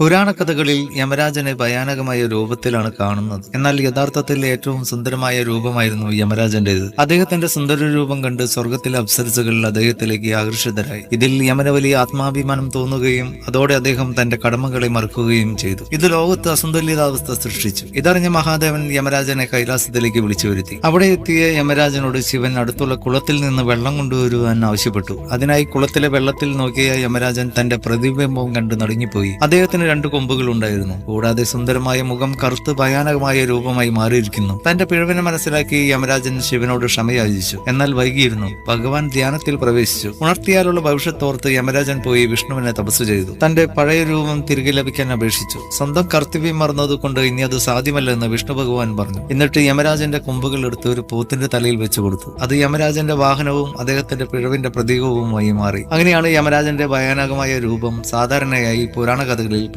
പുരാണ കഥകളിൽ യമരാജനെ ഭയാനകമായ രൂപത്തിലാണ് കാണുന്നത്. എന്നാൽ യഥാർത്ഥത്തിൽ ഏറ്റവും സുന്ദരമായ രൂപമായിരുന്നു യമരാജന്റേത്. അദ്ദേഹത്തിന്റെ സുന്ദര രൂപം കണ്ട് സ്വർഗത്തിലെ അപ്സരസുകൾ അദ്ദേഹത്തിലേക്ക് ആകർഷിതരായി. ഇതിൽ യമന വലിയ ആത്മാഭിമാനം തോന്നുകയും അതോടെ അദ്ദേഹം തന്റെ കടമകളെ മറക്കുകയും ചെയ്തു. ഇത് ലോകത്ത് അസന്തുലിതാവസ്ഥ സൃഷ്ടിച്ചു. ഇതറിഞ്ഞ മഹാദേവൻ യമരാജനെ കൈലാസത്തിലേക്ക് വിളിച്ചു വരുത്തി. അവിടെ എത്തിയ യമരാജനോട് ശിവൻ അടുത്തുള്ള കുളത്തിൽ നിന്ന് വെള്ളം കൊണ്ടുവരുവാൻ ആവശ്യപ്പെട്ടു. അതിനായി കുളത്തിലെ വെള്ളത്തിൽ നോക്കിയ യമരാജൻ തന്റെ പ്രതിബിംബം കണ്ട് നടുങ്ങിപ്പോയി. അദ്ദേഹത്തിന് രണ്ട് കൊമ്പുകൾ ഉണ്ടായിരുന്നു. കൂടാതെ സുന്ദരമായ മുഖം കറുത്ത് ഭയാനകമായ രൂപമായി മാറിയിരിക്കുന്നു. തന്റെ പിഴവിനെ മനസ്സിലാക്കി യമരാജൻ ശിവനോട് ക്ഷമയാചിച്ചു എന്നാൽ വൈകിയിരുന്നു. ഭഗവാൻ ധ്യാനത്തിൽ പ്രവേശിച്ചു. ഉണർത്തിയാലുള്ള ഭവിഷ്യത്തോർത്ത് യമരാജൻ പോയി വിഷ്ണുവിനെ തപസ് ചെയ്തു. തന്റെ പഴയ രൂപം തിരികെ ലഭിക്കാൻ അപേക്ഷിച്ചു. സ്വന്തം കർത്തവ്യം മറന്നതുകൊണ്ട് ഇനി അത് സാധ്യമല്ലെന്ന് വിഷ്ണു ഭഗവാൻ പറഞ്ഞു. എന്നിട്ട് യമരാജന്റെ കൊമ്പുകൾ എടുത്ത് ഒരു പോത്തിന്റെ തലയിൽ വെച്ചു കൊടുത്തു. അത് യമരാജന്റെ വാഹനവും അദ്ദേഹത്തിന്റെ പിഴവിന്റെ പ്രതീകവുമായി മാറി. അങ്ങനെയാണ് യമരാജന്റെ ഭയാനകമായ രൂപം സാധാരണയായി പുരാണ കഥകളിൽ